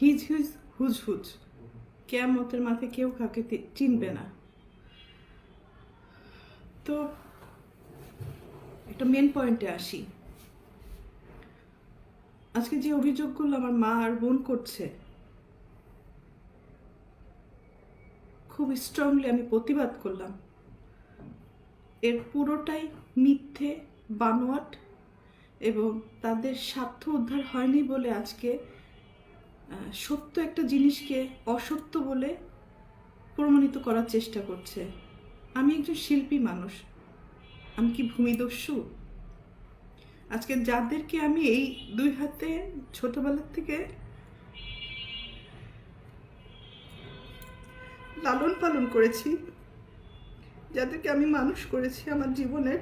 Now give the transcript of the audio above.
His his whose whose কেয়ামতের মাথায় কেউ কাউকে চিনবে না। তো একটা মেন পয়েন্টে আসি। আজকে যে অভিযোগগুলো আমার মা আর বোন করছে, খুব স্ট্রংলি আমি প্রতিবাদ করলাম। এর পুরোটাই মিথ্যে, বানোয়াট, এবং তাদের স্বার্থ উদ্ধার হয়নি বলে আজকে সত্য একটা জিনিসকে অসত্য বলে প্রমাণিত করার চেষ্টা করছে। আমি একজন শিল্পী মানুষ। আমি কি ভূমিদস্যু? আজকে যাদেরকে আমি এই দুই হাতে ছোটবেলার থেকে লালন পালন করেছি, যাদেরকে আমি মানুষ করেছি আমার জীবনের